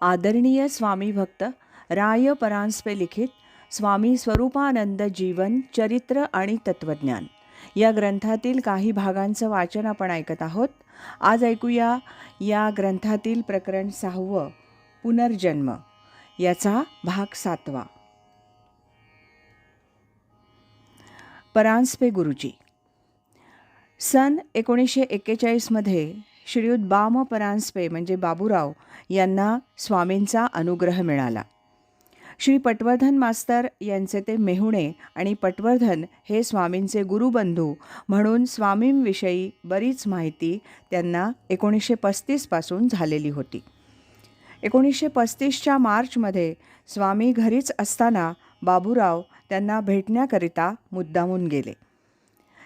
आदरणीय स्वामी भक्त राय परांजपे लिखित स्वामी स्वरूपानंद जीवन चरित्र आणि तत्वज्ञान. या ग्रंथातील काही भागांचं वाचन आपण ऐकत आहोत. आज ऐकूया या ग्रंथातील प्रकरण सहावं पुनर्जन्म. याचा भाग सातवा. परांजपे गुरुजी सन एकोणीसशे एक्केचाळीसमध्ये श्रीयुत बाम परांजपे म्हणजे बाबूराव यांना स्वामींचा अनुग्रह मिळाला. श्री पटवर्धन मास्तर यांचे ते मेहुणे आणि पटवर्धन हे स्वामींचे गुरुबंधू म्हणून स्वामींविषयी बरीच माहिती त्यांना एकोणीसशे पस्तीसपासून झालेली होती. एकोणीसशे पस्तीसच्या मार्चमध्ये स्वामी घरीच असताना बाबूराव त्यांना भेटण्याकरिता मुद्दामून गेले.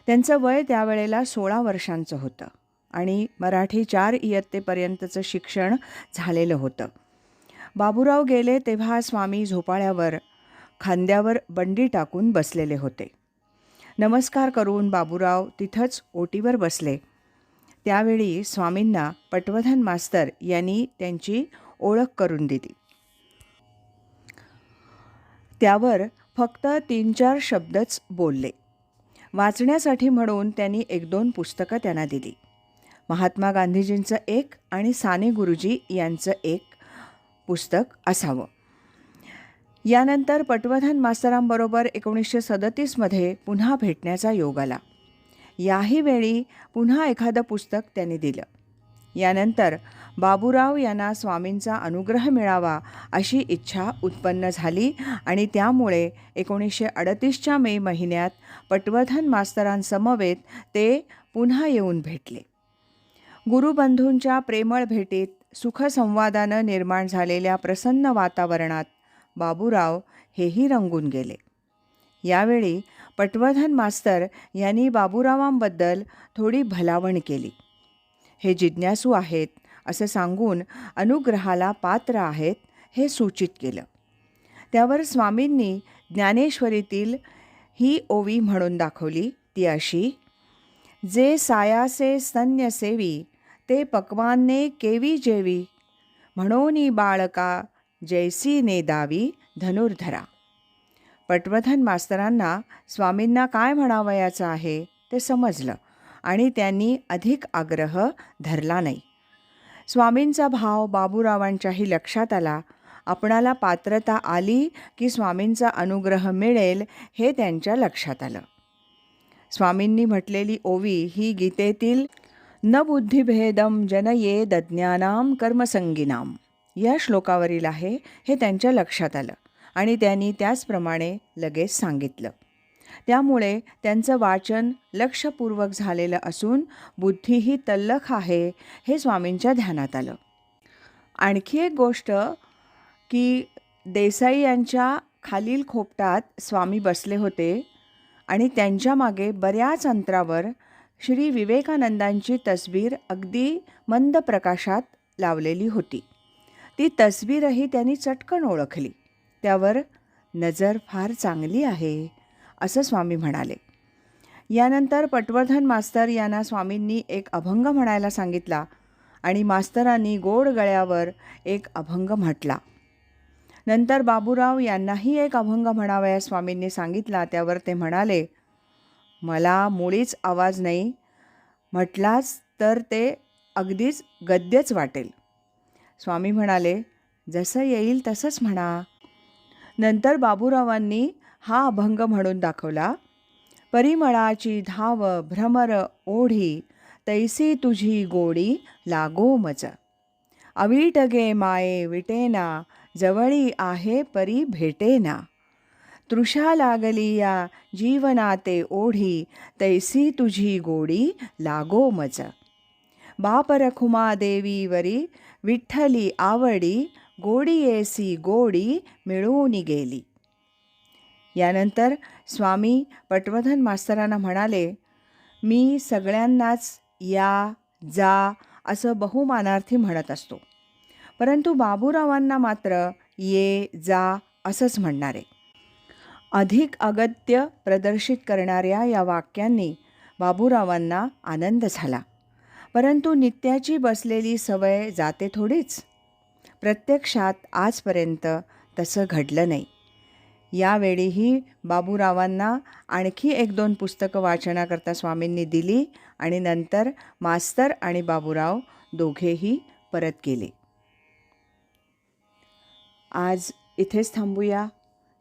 त्यांचं वय त्यावेळेला सोळा वर्षांचं होतं. आणि मराठी चार इयत्तेपर्यंतचं शिक्षण झालेलं होतं. बाबूराव गेले तेव्हा स्वामी झोपाळ्यावर खांद्यावर बंडी टाकून बसलेले होते. नमस्कार करून बाबूराव तिथंच ओटीवर बसले. त्यावेळी स्वामींना पटवर्धन मास्तर यांनी त्यांची ओळख करून दिली. त्यावर फक्त तीन चार शब्दच बोलले. वाचण्यासाठी म्हणून त्यांनी एक दोन पुस्तकं त्यांना दिली. महात्मा गांधीजींचं एक आणि साने गुरुजी यांचं एक पुस्तक असावं. यानंतर पटवर्धन मास्तरांबरोबर एकोणीसशे सदतीसमध्ये पुन्हा भेटण्याचा योग आला. याही वेळी पुन्हा एखादं पुस्तक त्यांनी दिलं. यानंतर बाबूराव यांना स्वामींचा अनुग्रह मिळावा अशी इच्छा उत्पन्न झाली आणि त्यामुळे एकोणीसशे अडतीसच्या मे महिन्यात पटवर्धन मास्तरांसमवेत ते पुन्हा येऊन भेटले. गुरुबंधूंच्या प्रेमळ भेटीत सुखसंवादानं निर्माण झालेल्या प्रसन्न वातावरणात बाबूराव हेही रंगून गेले. यावेळी पटवर्धन मास्तर यांनी बाबूरावांबद्दल थोडी भलावण केली. हे जिज्ञासू आहेत असं सांगून अनुग्रहाला पात्र आहेत हे सूचित केलं. त्यावर स्वामींनी ज्ञानेश्वरीतील ही ओवी म्हणून दाखवली ती अशी जे सायासे स्तन्यसेवी ते पक्वान्ने केवी जेवी. म्हणोनी बाळका जैसी नेदावी धनुर्धरा. पटवर्धन मास्तरांना स्वामींना काय म्हणावयाचं आहे ते समजलं आणि त्यांनी अधिक आग्रह धरला नाही. स्वामींचा भाव बाबूरावांच्याही लक्षात आला. आपणाला पात्रता आली की स्वामींचा अनुग्रह मिळेल हे त्यांच्या लक्षात आलं. स्वामींनी म्हटलेली ओवी ही गीतेतील न बुद्धिभेदम जनयेद ज्ञानाम कर्मसंगीनाम या श्लोकावरील आहे हे त्यांच्या लक्षात आलं आणि त्यांनी त्याचप्रमाणे लगेच सांगितलं. त्यामुळे त्यांचं वाचन लक्षपूर्वक झालेलं असून बुद्धीही तल्लख आहे हे स्वामींच्या ध्यानात आलं. आणखी एक गोष्ट की देसाई यांच्या खालील खोपटात स्वामी बसले होते आणि त्यांच्या मागे बऱ्याच अंतरावर श्री विवेकानंदांची तस्वीर अगदी मंद प्रकाशात लावलेली होती. ती तस्वीरही त्यांनी चटकन ओळखली. त्यावर नजर फार चांगली आहे असं स्वामी म्हणाले. यानंतर पटवर्धन मास्तर यांना स्वामींनी एक अभंग म्हणायला सांगितला आणि मास्तरांनी गोड गळ्यावर एक अभंग म्हटला. नंतर बाबूराव यांनाही एक अभंग म्हणावया स्वामींनी सांगितला त्यावर ते म्हणाले मला मुळीच आवाज नाही. म्हटलाच तर ते अगदीच गद्यच वाटेल. स्वामी म्हणाले जसं येईल तसंच म्हणा. नंतर बाबूरावांनी हा अभंग म्हणून दाखवला परिमळाची धाव भ्रमर ओढी तैसी तुझी गोडी लागो मज. अवीटगे माये विटेना जवळी आहे परी भेटेना. तृषा लागली या जीवनाते ओढी तैसी तुझी गोडी लागो मज. बापरखुमा देवीवरी विठ्ठली आवडी गोडी येसी गोडी मिळून गेली. यानंतर स्वामी पटवर्धन मास्तरांना म्हणाले मी सगळ्यांनाच या जा असं बहुमानार्थी म्हणत असतो. परंतु बाबूरावांना मात्र ये जा असंच म्हणणारे. अधिक अगत्य प्रदर्शित करणाऱ्या या वाक्यांनी बाबूरावांना आनंद झाला. परंतु नित्याची बसलेली सवय जाते थोडीच. प्रत्यक्षात आजपर्यंत तसं घडलं नाही. यावेळीही बाबूरावांना आणखी एक दोन पुस्तकं वाचनाकरता स्वामींनी दिली आणि नंतर मास्तर आणि बाबूराव दोघेही परत गेले. आज इथेच थांबूया.